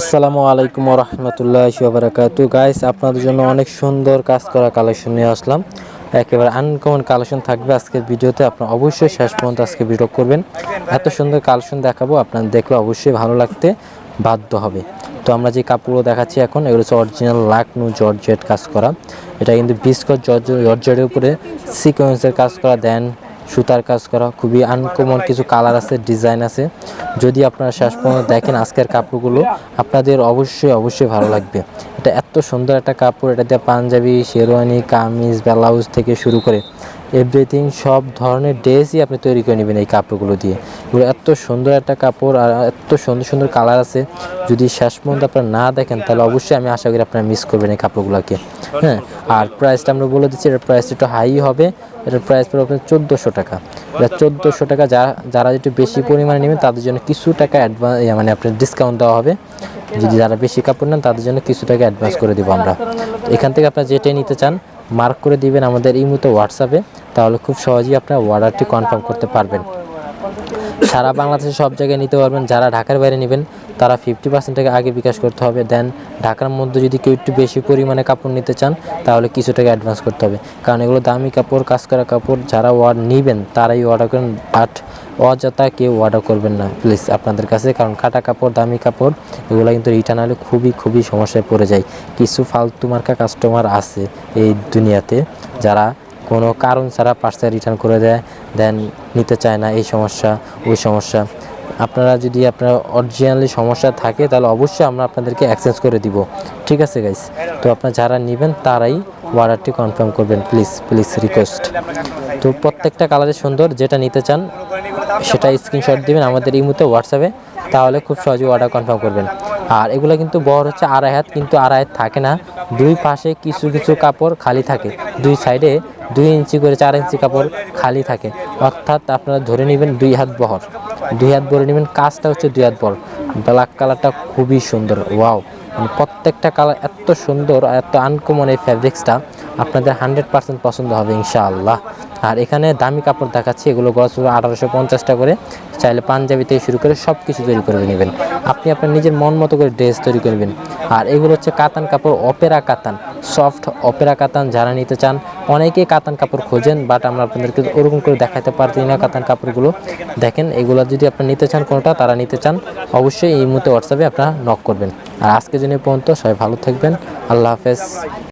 আসসালামু আলাইকুম রহমতুল্লাহ বারাকাতু গাইস আপনাদের জন্য অনেক সুন্দর কাজ করা কালেকশন নিয়ে আসলাম। একেবারে আনকমন কালেকশন থাকবে আজকের ভিডিওতে। আপনার অবশ্যই শেষ পর্যন্ত আজকে ভিডিও করবেন। এত সুন্দর কালেকশন দেখাবো আপনার দেখলে অবশ্যই ভালো লাগতে বাধ্য হবে। তো আমরা যে কাপড়গুলো দেখাচ্ছি এখন, এগুলো হচ্ছে অরিজিনাল লাকনু জর্জেট কাজ করা। এটা কিন্তু বিস্কট জর্জ জর্জেটের উপরে সিকোয়েন্সের কাজ করা দেন সুতার কাজ করা, খুবই আনকমন কিছু কালার আছে ডিজাইন আছে। যদি আপনারা শেষ পর্যন্ত দেখেন আজকের কাপড়গুলো, আপনাদের অবশ্যই অবশ্যই ভালো লাগবে। এটা এত সুন্দর একটা কাপড়, এটা দিয়ে পাঞ্জাবি, শেরওয়ানি, কামিজ, ব্লাউজ থেকে শুরু করে এভরিথিং সব ধরনের ড্রেসই আপনি তৈরি করে নেবেন এই কাপড়গুলো দিয়ে। এগুলো এত সুন্দর একটা কাপড় আর এত সুন্দর সুন্দর কালার আছে। যদি শেষ পর্যন্ত আপনারা না দেখেন, তাহলে অবশ্যই আমি আশা করি আপনারা মিস করবেন এই কাপড়গুলোকে। হ্যাঁ আর প্রাইসটা আমরা বলে দিচ্ছি, এটার প্রাইস একটু হাই হবে। এটার প্রাইস পড়বে আপনার চোদ্দোশো টাকা। এটা চোদ্দোশো টাকা যারা যারা একটু বেশি পরিমাণে নেবেন, তাদের জন্য কিছু টাকা অ্যাডভান্স মানে আপনার ডিসকাউন্ট দেওয়া হবে। যদি যারা বেশি কাপড় নেন, তাদের জন্য কিছু টাকা অ্যাডভান্স করে দেবো আমরা। এখান থেকে আপনারা যেটাই নিতে চান মার্ক করে দিবেন আমাদের এই মতো হোয়াটসঅ্যাপে তাহলে খুব সহজেই আপনার অর্ডারটি কনফার্ম করতে পারবেন। সারা বাংলাদেশে সব জায়গায় নিতে পারবেন। যারা ঢাকার বাইরে নেবেন তারা ফিফটি পার্সেন্ট টাকা আগে বিকাশ করতে হবে। দেন ঢাকার মধ্যে যদি কেউ একটু বেশি পরিমাণে কাপড় নিতে চান, তাহলে কিছু টাকা অ্যাডভান্স করতে হবে। কারণ এগুলো দামি কাপড়, কাজ করা কাপড়, যারা অর্ডার নেবেন, তারাই অর্ডার করেন। বাট অযথা কেউ অর্ডার করবেন না প্লিজ আপনাদের কাছে। কারণ কাটা কাপড়, দামি কাপড়, এগুলো কিন্তু রিটার্ন হলে খুবই খুবই সমস্যায় পড়ে যায়। কিছু ফালতু মার্কা কাস্টমার আছে এই দুনিয়াতে, যারা কোনো কারণ ছাড়া পার্সেল রিটার্ন করে দেয় দেন নিতে চায় না, এই সমস্যা, ওই সমস্যা। আপনারা যদি আপনার অরিজিনালি সমস্যা থাকে, তাহলে অবশ্যই আমরা আপনাদেরকে এক্সচেঞ্জ করে দিব। ঠিক আছে গাইস তো আপনারা যারা নেবেন, তারাই অর্ডারটি কনফার্ম করবেন। প্লিজ প্লিজ রিকোয়েস্ট তো প্রত্যেকটা কালারে সুন্দর, যেটা নিতে চান, সেটা স্ক্রিনশট দিবেন আমাদের এই মুহূর্তে হোয়াটসঅ্যাপে তাহলে খুব সহজে অর্ডার কনফার্ম করবেন। আর এগুলো কিন্তু বড় হচ্ছে আড়াই হাত, কিন্তু আড়াই হাত থাকে না। দুই পাশে কিছু কিছু কাপড় খালি থাকে। দুই সাইডে দুই ইঞ্চি করে চার ইঞ্চি কাপড় খালি থাকে। অর্থাৎ আপনারা ধরে নেবেন দুই হাত বহর। দুই হাত ভরে নেবেন কাজটা হচ্ছে দুই হাত বল ব্ল্যাক কালারটা খুবই সুন্দর, ওয়াও। মানে প্রত্যেকটা কালার এত সুন্দর আর এত আনকমন এই ফ্যাব্রিক্সটা আপনাদের হান্ড্রেড পার্সেন্ট পছন্দ হবে, ইনশাআল্লাহ। আর এখানে দামি কাপড় দেখাচ্ছি, এগুলো গছ আঠারোশো পঞ্চাশটা করে। চাইলে পাঞ্জাবি থেকে শুরু করে সব কিছু তৈরি করে নেবেন। আপনি আপনার নিজের মন মতো করে ড্রেস তৈরি করবেন আর এগুলো হচ্ছে কাতান কাপড়, অপেরা কাতান। সফট অপেরা কাতান যারা নিতে চান, অনেকেই কাতান কাপড় খোঁজেন বাট আমরা আপনাদেরকে ওরকম করে দেখাতে পারছি না কাতান কাপড়গুলো। দেখেন, এগুলো যদি আপনারা নিতে চান কোনোটা, তারা নিতে চান, অবশ্যই এই মুহূর্তে হোয়াটসঅ্যাপে আপনারা নক করবেন। আর আজকের জন্য পর্যন্ত, সবাই ভালো থাকবেন। আল্লাহ হাফেজ।